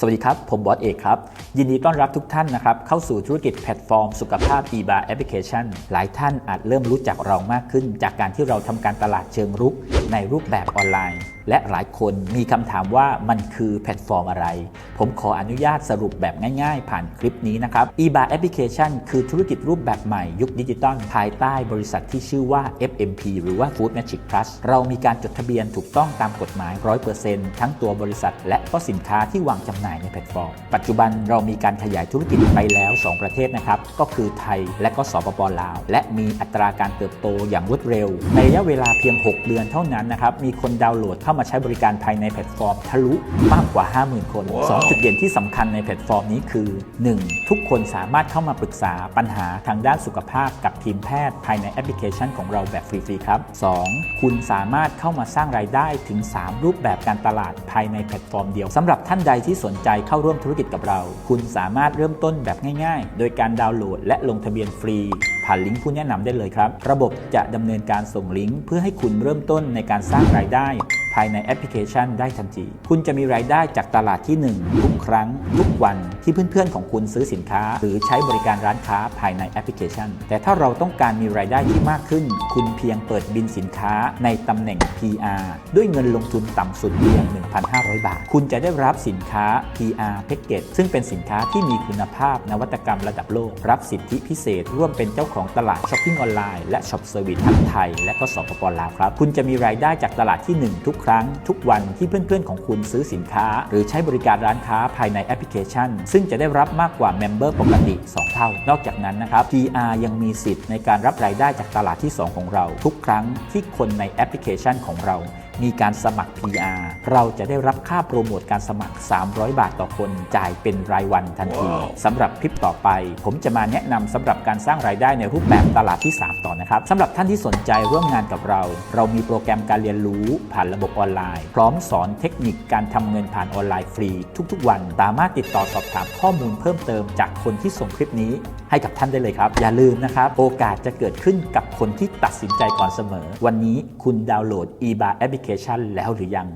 สวัสดีครับ ผมบอสเอกครับ ยินดีต้อนรับทุกท่านนะครับ เข้าสู่ธุรกิจแพลตฟอร์ม สุขภาพ e b a r Application หลายท่านอาจเริ่มรู้จักเรามากขึ้น จากการที่เราทำการตลาดเชิงรุกในรูปแบบออนไลน์ และหลายคนมีคำถามว่ามันคือแพลตฟอร์มอะไร ผมขออนุญาตสรุปแบบง่ายๆ ผ่านคลิปนี้นะครับ e b a r Application คือธุรกิจรูปแบบใหม่ยุคดิจิตอลภายใต้บริษัทที่ชื่อว่า FMP หรือว่า Food Magic Plus เรามีการจดทะเบียนถูกต้องตามกฎหมาย 100%ทั้งตัวบริษัท และก็สินค้าที่วางจำหน่ายในแพลตฟอร์ม ปัจจุบันเรามีการขยายธุรกิจไปแล้ว 2 ประเทศนะครับ ก็คือไทยและก็สปปลาว และมีอัตราการเติบโตอย่างรวดเร็ว ในระยะเวลาเพียง 6 เดือนเท่านั้นนะครับมีคนดาวน์โหลดเข้ามาใช้บริการภายในแพลตฟอร์มทะลุมากกว่า 50,000 คน2จุดเด่นที่สำคัญในแพลตฟอร์มนี้คือ 1. ทุกคนสามารถเข้ามาปรึกษาปัญหาทางด้านสุขภาพกับทีมแพทย์ภายในแอปพลิเคชันของเราแบบฟรีๆครับ 2. คุณสามารถเข้ามาสร้างรายได้ถึง 3 รูปแบบการตลาดภายในแพลตฟอร์มเดียวสำหรับท่านใดที่สนใจเข้าร่วมธุรกิจกับเรา คุณสามารถเริ่มต้นแบบง่าย ๆ โดยการดาวน์โหลดและลงทะเบียนฟรี ผ่านลิงก์ผู้แนะนำได้เลยครับ ระบบจะดำเนินการส่งลิงก์เพื่อให้คุณเริ่มต้นในการสร้างรายได้ ภายในแอปพลิเคชันได้ทันที คุณจะมีรายได้จากตลาดที่ 1 ทุกครั้ง ทุกวันที่เพื่อนๆของคุณซื้อสินค้า หรือใช้บริการร้านค้าภายในแอปพลิเคชัน แต่ถ้าเราต้องการมีรายได้ที่มากขึ้น คุณเพียงเปิดบินสินค้าในตำแหน่ง PR ด้วยเงินลงทุนต่ำสุดเพียง 1,500 บาท คุณจะได้รับสินค้า PR Package ซึ่งเป็นสินค้าที่มีคุณภาพนวัตกรรมระดับโลก รับสิทธิพิเศษร่วมเป็นเจ้าของของตลาดช้อปปิ้งออนไลน์และช็อปเซอร์วิสทั้งไทย และก็สปปลาวครับ คุณจะมีรายได้จากตลาดที่ 1 ทุกครั้ง ทุกวันที่เพื่อนๆ ของคุณซื้อสินค้า หรือใช้บริการร้านค้าภายในแอปพลิเคชัน ซึ่งจะได้รับมากกว่าเมมเบอร์ปกติ 2 เท่า นอกจากนั้นนะครับ PR ยังมีสิทธิ์ในการรับรายได้จากตลาดที่ 2 ของเรา ทุกครั้งที่คนในแอปพลิเคชันของเรา มีการสมัคร PR เราจะได้รับค่าโปรโมทการสมัคร 300 บาทต่อคนจ่ายเป็นรายวันทันทีสำหรับคลิปต่อไป ผมจะมาแนะนำสำหรับการสร้างรายได้ในรูปแบบตลาดที่ 3 ต่อนะครับสำหรับท่านที่สนใจร่วมงานกับเรา เรามีโปรแกรมการเรียนรู้ผ่านระบบออนไลน์ พร้อมสอนเทคนิคการทำเงินผ่านออนไลน์ฟรี ทุกๆ วัน สามารถติดต่อสอบถามข้อมูลเพิ่มเติมจากคนที่ส่งคลิปนี้ ให้กับท่านได้เลยครับ อย่าลืมนะครับโอกาสจะเกิดขึ้นกับคนที่ตัดสินใจก่อนเสมอ วันนี้คุณดาวน์โหลด eBar Application แล้วหรือยัง